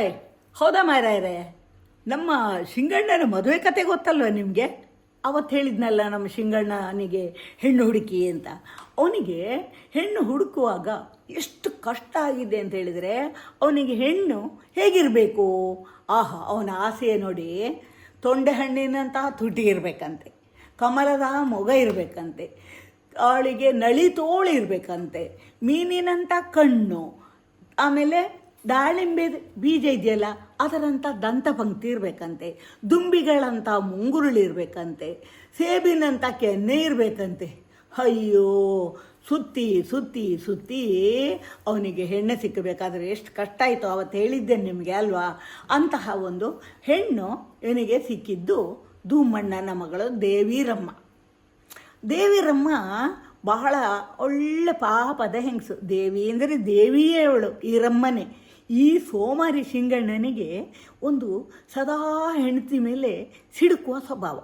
ಏಯ್ ಹೌದಾ ಮಾರಾಯರೇ? ನಮ್ಮ ಶಿಂಗಣ್ಣನ ಮದುವೆ ಕತೆ ಗೊತ್ತಲ್ವ ನಿಮಗೆ? ಅವತ್ತು ಹೇಳಿದ್ನಲ್ಲ ನಮ್ಮ ಶಿಂಗಣ್ಣನಿಗೆ ಹೆಣ್ಣು ಹುಡುಕಿ ಅಂತ. ಅವನಿಗೆ ಹೆಣ್ಣು ಹುಡುಕುವಾಗ ಎಷ್ಟು ಕಷ್ಟ ಆಗಿದೆ ಅಂತ ಹೇಳಿದರೆ, ಅವನಿಗೆ ಹೆಣ್ಣು ಹೇಗಿರಬೇಕು? ಆಹಾ, ಅವನ ಆಸೆ ನೋಡಿ ತೊಂಡೆ ಹಣ್ಣಿನಂತಹ ತುಟಿ ಇರಬೇಕಂತೆ, ಕಮಲದ ಮೊಗ ಇರಬೇಕಂತೆ ಅವಳಿಗೆ ನಳಿ ತೋಳು ಇರಬೇಕಂತೆ ಮೀನಿನಂಥ ಕಣ್ಣು, ಆಮೇಲೆ ದಾಳಿಂಬೆ ಬೀಜ ಇದೆಯಲ್ಲ ಅದರಂಥ ದಂತಪಂಕ್ತಿ ಇರಬೇಕಂತೆ. ದುಂಬಿಗಳಂಥ ಮುಂಗುರುಳಿ ಇರಬೇಕಂತೆ. ಸೇಬಿನಂಥ ಕೆನ್ನೆ ಇರಬೇಕಂತೆ. ಅಯ್ಯೋ, ಸುತ್ತಿ ಸುತ್ತಿ ಸುತ್ತಿ ಅವನಿಗೆ ಹೆಣ್ಣೆ ಸಿಕ್ಕಬೇಕಾದ್ರೆ ಎಷ್ಟು ಕಷ್ಟ ಆಯಿತು ಅವತ್ತು ಹೇಳಿದ್ದೆ ನಿಮಗೆ ಅಲ್ವಾ? ಅಂತಹ ಒಂದು ಹೆಣ್ಣು ಇವನಿಗೆ ಸಿಕ್ಕಿದ್ದು ಧೂಮಣ್ಣನ ಮಗಳು ದೇವಿರಮ್ಮ. ದೇವಿರಮ್ಮ ಬಹಳ ಒಳ್ಳೆ ಪಾಪದ ಹೆಂಗಸು. ದೇವಿ ಅಂದರೆ ದೇವಿಯೇ ಅವಳು ಈ ರಮ್ಮನೆ ಈ ಸೋಮಾರಿ ಶಿಂಗಣ್ಣನಿಗೆ ಒಂದು ಸದಾ ಹೆಂಡತಿ ಮೇಲೆ ಸಿಡುಕುವ ಸ್ವಭಾವ.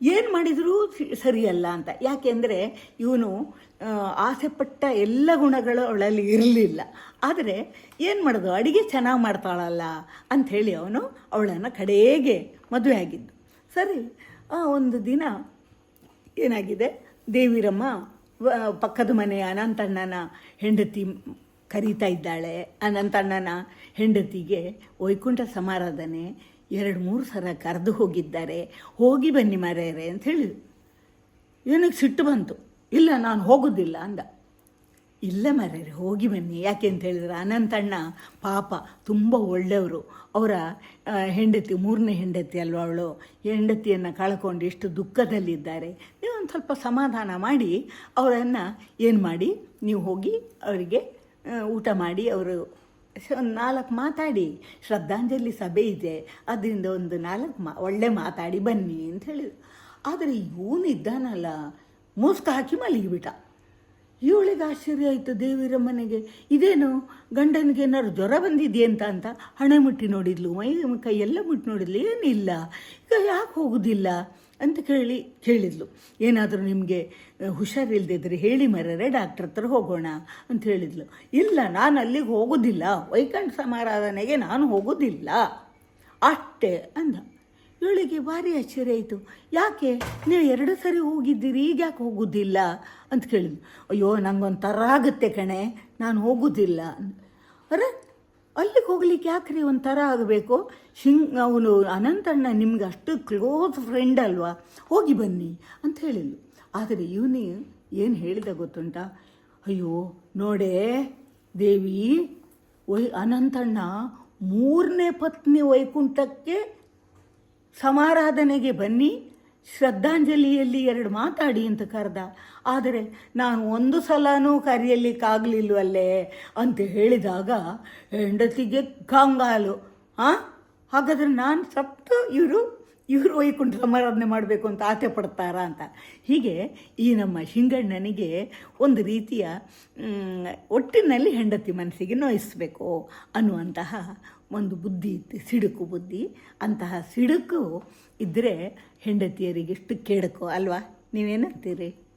ಏನು ಮಾಡಿದರೂ ಸರಿಯಲ್ಲ ಅಂತ. ಯಾಕೆಂದರೆ ಇವನು ಆಸೆಪಟ್ಟ ಎಲ್ಲ ಗುಣಗಳು ಅವಳಲ್ಲಿ ಇರಲಿಲ್ಲ. ಆದರೆ ಏನು ಮಾಡೋದು? ಅಡುಗೆ ಚೆನ್ನಾಗಿ ಮಾಡ್ತಾಳಲ್ಲ ಅಂಥೇಳಿ ಅವನು ಅವಳನ್ನು ಕಡೆಗೆ ಮದುವೆ ಆಗಿದ್ದು. ಸರಿ ಒಂದು ದಿನ ಏನಾಗಿದೆ? ದೇವಿರಮ್ಮ ಪಕ್ಕದ ಮನೆಯ ಅನಂತಣ್ಣನ ಹೆಂಡತಿ ಕರೀತಾ ಇದ್ದಾಳೆ ಅನಂತಣ್ಣನ ಹೆಂಡತಿಗೆ ವೈಕುಂಠ ಸಮಾರಾಧನೆ ಎರಡು ಮೂರು ಸಲ ಕರೆದು ಹೋಗಿದ್ದಾರೆ. ಹೋಗಿ ಬನ್ನಿ ಮರೆಯರೆ ಅಂತ ಹೇಳಿದ್ರು ಇವನಿಗೆ ಸಿಟ್ಟು ಬಂತು. ಇಲ್ಲ, ನಾನು ಹೋಗೋದಿಲ್ಲ ಅಂದ. ಇಲ್ಲ ಮರ್ಯಾರೆ ಹೋಗಿ ಬನ್ನಿ. ಯಾಕೆ ಅಂತ ಹೇಳಿದ್ರೆ ಅನಂತಣ್ಣ ಪಾಪ ತುಂಬ ಒಳ್ಳೆಯವರು. ಅವರ ಹೆಂಡತಿ, ಮೂರನೇ ಹೆಂಡತಿ ಅಲ್ವಾ ಅವಳು? ಹೆಂಡತಿಯನ್ನು ಕಳ್ಕೊಂಡು ಎಷ್ಟು ದುಃಖದಲ್ಲಿದ್ದಾರೆ. ನೀವು ಒಂದು ಸ್ವಲ್ಪ ಸಮಾಧಾನ ಮಾಡಿ, ಅವರನ್ನು ಏನು ಮಾಡಿ, ನೀವು ಹೋಗಿ ಅವರಿಗೆ ಊಟ ಮಾಡಿ ಅವರು ಒಂದು ನಾಲ್ಕು ಮಾತಾಡಿ. ಶ್ರದ್ಧಾಂಜಲಿ ಸಭೆ ಇದೆ. ಅದರಿಂದ ಒಂದು ನಾಲ್ಕು ಮಾ, ಒಳ್ಳೆ ಮಾತಾಡಿ ಬನ್ನಿ ಅಂತ ಹೇಳಿದರು. ಆದರೆ ಇವನಿದ್ದಾನಲ್ಲ ಮುಸ್ಕ ಹಾಕಿ ಮಲಗಿಬಿಟ್ಟ. ಇವಳಿಗೆ ಆಶ್ಚರ್ಯ ಆಯಿತು ದೇವಿರಮ್ಮನಿಗೆ ಇದೇನು? ಗಂಡನಿಗೆ ಏನಾದ್ರು ಜ್ವರ ಬಂದಿದೆಯಂತ ಅಂತ ಹಣೆ ಮುಟ್ಟಿ ನೋಡಿದ್ಲು. ಮೈ ಕೈ ಎಲ್ಲ ಮುಟ್ಟಿ ನೋಡಿದ್ಲು. ಏನಿಲ್ಲ. ಈಗ ಯಾಕೆ ಹೋಗೋದಿಲ್ಲ ಅಂತ ಕೇಳಿ, ಕೇಳಿದ್ಲು. ಏನಾದರೂ ನಿಮಗೆ ಹುಷಾರಿಲ್ದಿದ್ರೆ ಹೇಳಿ ಮರರೆ, ಡಾಕ್ಟರ್ ಹತ್ರ ಹೋಗೋಣ ಅಂತ ಹೇಳಿದ್ಲು. ಇಲ್ಲ, ನಾನು ಅಲ್ಲಿಗೆ ಹೋಗೋದಿಲ್ಲ. ವೈಕಂಠ ಸಮಾರಾಧನೆಗೆ ನಾನು ಹೋಗೋದಿಲ್ಲ. ಅಷ್ಟೇ ಅಂದ. ಇವಳಿಗೆ ಭಾರಿ ಆಶ್ಚರ್ಯ ಆಯಿತು. ಯಾಕೆ? ನೀವು ಎರಡು ಸರಿ ಹೋಗಿದ್ದೀರಿ, ಈಗ ಯಾಕೆ ಹೋಗೋದಿಲ್ಲ? ಅಂತ ಕೇಳಿದ್ಲು. ಅಯ್ಯೋ, ನಂಗೊಂಥರ ಆಗುತ್ತೆ ಕಣೆ, ನಾನು ಹೋಗೋದಿಲ್ಲ. ಅರೆ, ಅಲ್ಲಿಗೆ ಹೋಗ್ಲಿಕ್ಕೆ ಯಾಕ್ರಿ ಒಂಥರ ಆಗಬೇಕು? ಶಿಂಗ್ ಅವನು ಅನಂತಣ್ಣ ನಿಮ್ಗೆ ಅಷ್ಟು ಕ್ಲೋಸ್ ಫ್ರೆಂಡ್ ಅಲ್ವಾ? ಹೋಗಿ ಬನ್ನಿ ಅಂತ ಹೇಳಿದ್ಲು. ಆದರೆ ಇವನಿ ಏನು ಹೇಳಿದ ಗೊತ್ತುಂಟ? ಅಯ್ಯೋ, ನೋಡೇ, ದೇವಿ, ವೈ, ಅನಂತಣ್ಣ ಮೂರನೇ ಪತ್ನಿ ವೈಕುಂಠಕ್ಕೆ ಸಮಾರಾಧನೆಗೆ ಬನ್ನಿ, ಶ್ರದ್ಧಾಂಜಲಿಯಲ್ಲಿ ಎರಡು ಮಾತಾಡಿ ಅಂತ ಕರೆದ. ಆದರೆ ನಾನು ಒಂದು ಸಲನೂ ಕರೆಯಲಿಕ್ಕಾಗಲಿಲ್ವಲ್ಲೇ ಅಂತ ಹೇಳಿದಾಗ ಹೆಂಡತಿಗೆ ಕಂಗಾಲು. ಹಾಂ ಹಾಗಾದರೆ ನಾನು ಸತ್ತು ಇವರು ಇವರು ವೈಕುಂಠ ಸಮಾರಾಧನೆ ಮಾಡಬೇಕು ಅಂತ ಆಸೆ ಪಡ್ತಾರಾ ಅಂತ. ಹೀಗೆ ಈ ನಮ್ಮ ಶಿಂಗಣ್ಣನಿಗೆ ಒಂದು ರೀತಿಯ ಒಟ್ಟಿನಲ್ಲಿ ಹೆಂಡತಿ ಮನಸ್ಸಿಗೆ ನೋಯಿಸಬೇಕು ಅನ್ನುವಂತಹ ಒಂದು ಬುದ್ಧಿ ಇತ್ತು ಸಿಡುಕು ಬುದ್ಧಿ. ಅಂತಹ ಸಿಡುಕು ಇದ್ದರೆ ಹೆಂಡತಿಯರಿಗೆ ಎಷ್ಟು ಕೇಡಕು ಅಲ್ವಾ? ನೀವೇನಂತೀರಿ